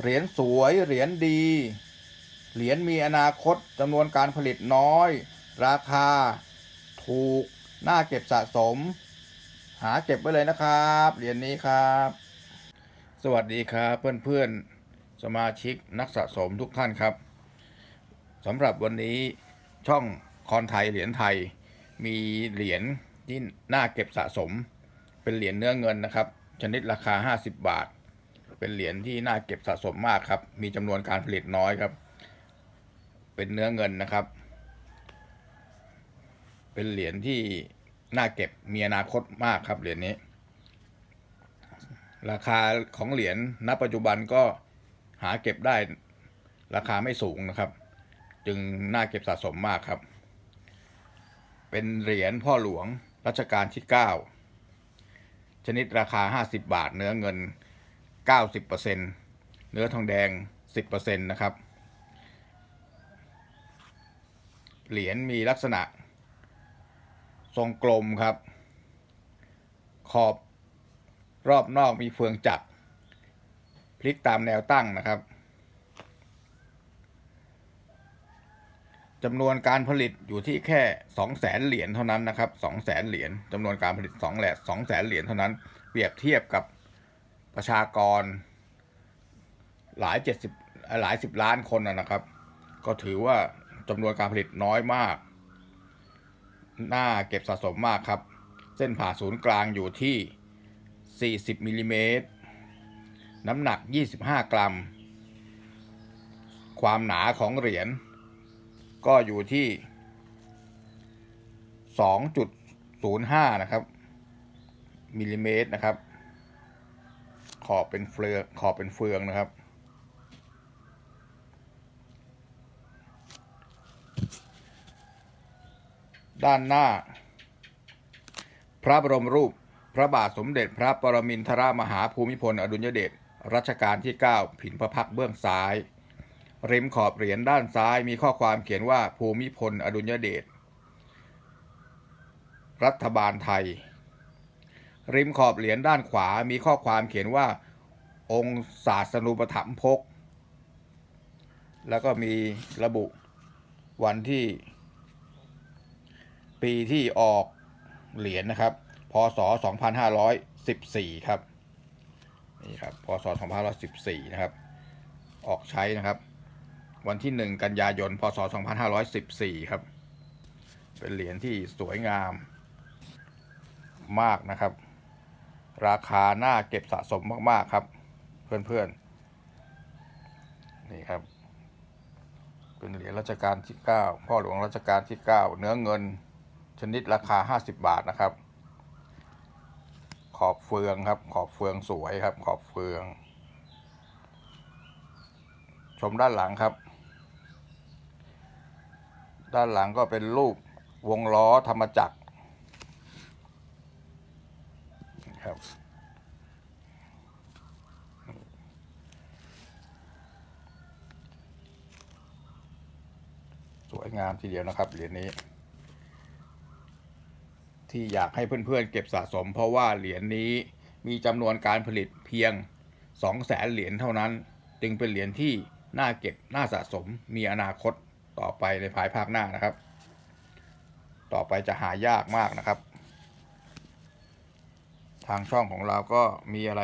เหรียญสวย เหรียญดี เหรียญมีอนาคตจำนวนการผลิตน้อย ราคา ถูก น่าเก็บสะสม หาเก็บไว้เลยนะครับ เหรียญนี้ครับ สวัสดีครับเพื่อนๆ สมาชิกนักสะสมทุกท่านครับสำหรับวันนี้ช่องคอนไทยเหรียญไทย มีเหรียญที่น่าเก็บสะสม เป็นเหรียญเนื้อเงินนะครับ ชนิดราคา 50 บาท เป็นเหรียญที่น่าเก็บสะสมมากครับ มีจำนวนการผลิตน้อยครับ เป็นเนื้อเงินนะครับ เป็นเหรียญที่น่าเก็บมีอนาคตมากครับเหรียญนี้ ราคาของเหรียญณปัจจุบันก็หาเก็บได้ราคาไม่สูงนะครับ จึงน่าเก็บสะสมมากครับ เป็นเหรียญพ่อหลวงรัชกาลที่ 9 ชนิดราคา 50 บาทเนื้อเงิน 90%เนื้อทองแดง 10%นะครับ เหรียญมีลักษณะ ทรงกลมครับ ขอบรอบนอกมีเฟืองจักพลิกตามแนวตั้งนะครับจำนวนการผลิตอยู่ที่แค่2 0 0แสนเหรียญเท่านั้นนะครับ2 0 0แสนเหรียญจำนวนการผลิต2แหละ2แสนเหรียญเท่านั้น เปรียบเทียบกับ ประชากร หลาย70หลายสิบล้านคนนะครับ ก็ถือว่าจำนวนการผลิตน้อยมาก น่าเก็บสะสมมากครับ เส้นผ่าศูนย์กลางอยู่ที่ 40มิลลิเมตรน้ำหนัก 25 กรัม ความหนาของเหรียญก็อยู่ที่ 2.05 นะครับมิลลิเมตรนะครับ ขอบเป็นเฟืองขอบเป็นเฟืองนะครับ ด้านหน้า พระบรมรูป พระบาทสมเด็จพระปรมินทรามหาภูมิพล อดุลยเดชรัชกาลที่ 9 ผินพระพักเบื้องซ้ายริมขอบเหรียญด้านซ้ายมีข้อความเขียนว่าภูมิพล อดุลยเดชรัฐบาลไทย ริมขอบเหรียญด้านขวามีข้อความเขียนว่าองค์ศาสนูปถัมภก แล้วก็มีระบุวันที่ ปีที่ออกเหรียญนะครับ พศ 2514 ครับ นี่ครับ พศ 2514 นะครับ ออกใช้นะครับ วันที่ 1 กันยายน พศ 2514 ครับ เป็นเหรียญที่สวยงามมากนะครับ ราคาหน่าเก็บสะสมมาก ๆ ครับ เพื่อน ๆ นี่ครับ เป็นเหรียญรัชกาลที่ 9 พ่อหลวงรัชกาลที่ 9 เนื้อเงินชนิดราคา 50 บาทนะครับ ขอบเฟืองครับ ขอบเฟืองสวยครับ ขอบเฟือง ชมด้านหลังครับ ด้านหลังก็เป็นรูปวงล้อธรรมจักร ครับสวยงามทีเดียวนะครับเหรียญนี้ ที่อยากให้เพื่อนๆเก็บสะสม เพราะว่าเหรียญนี้มีจำนวนการผลิตเพียง2 0 0แสนเหรียญเท่านั้น จึงเป็นเหรียญที่น่าเก็บน่าสะสมมีอนาคตต่อไปในภายภาคหน้านะครับ ต่อไปจะหายากมากนะครับ ทางช่องของเราก็มีอะไร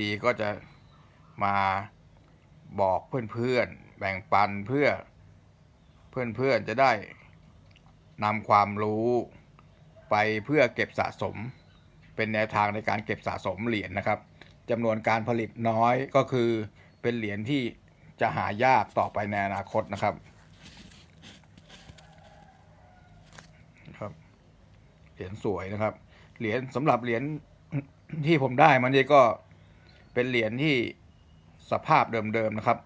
ดีๆ ก็จะมาบอกเพื่อนๆ แบ่งปันเพื่อเพื่อนๆจะได้นำความรู้ไปเพื่อเก็บสะสม เป็นแนวทางในการเก็บสะสมเหรียญนะครับจำนวนการผลิตน้อยก็คือเป็นเหรียญที่จะหายากต่อไปในอนาคตนะครับครับ เหรียญสวยนะครับ เหรียญสำหรับเหรียญ ที่ผมได้มันนี่ก็เป็นเหรียญที่สภาพเดิมๆนะครับ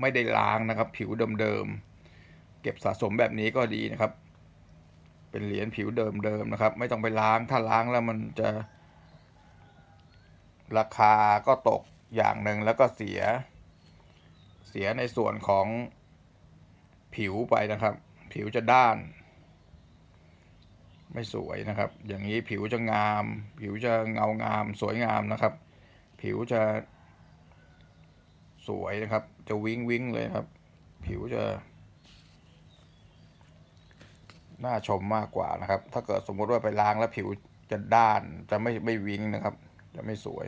ไม่ได้ล้างนะครับ ผิวเดิมๆเก็บสะสมแบบนี้ก็ดีนะครับ เป็นเหรียญผิวเดิมๆนะครับ ไม่ต้องไปล้างถ้าล้างแล้วมันจะ ราคาก็ตกอย่างหนึ่งแล้วก็เสีย เสียในส่วนของผิวไปนะครับ ผิวจะด้าน ไม่สวยนะครับ อย่างนี้ผิวจะงาม ผิวจะเงางาม สวยงามนะครับ ผิวจะ สวยนะครับ จะวิ้งวิ้งเลยครับ ผิวจะน่าชมมากกว่านะครับ ถ้าเกิดสมมุติว่าไปล้างแล้วผิวจะด้าน จะไม่ไม่วิ้งนะครับ จะไม่สวย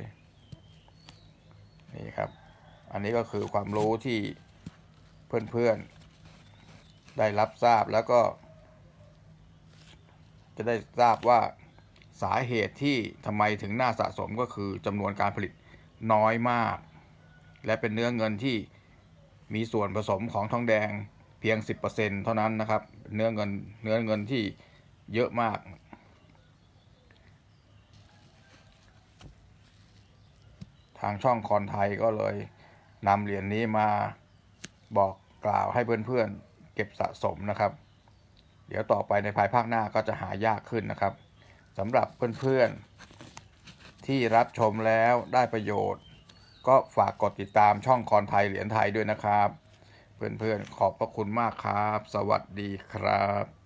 นี่ครับ อันนี้ก็คือความรู้ที่เพื่อนๆ ได้รับทราบแล้วก็ จะได้ทราบว่าสาเหตุที่ทำไมถึงน่าสะสมก็คือจำนวนการผลิตน้อยมาก และเป็นเนื้อเงินที่มีส่วนผสมของทองแดงเพียง 10%เท่านั้นนะครับ เนื้อเงินเนื้อเงินที่เยอะมาก ทางช่องคอนไทยก็เลยนำเหรียญนี้มาบอกกล่าวให้เพื่อนๆเก็บสะสมนะครับ เดี๋ยวต่อไปในภายภาคหน้าก็จะหายากขึ้นนะครับสำหรับเพื่อนๆ ที่รับชมแล้วได้ประโยชน์ ก็ฝากกดติดตามช่องคอนไทยเหรียญไทยด้วยนะครับ เพื่อนๆ ขอบพระคุณมากครับ สวัสดีครับ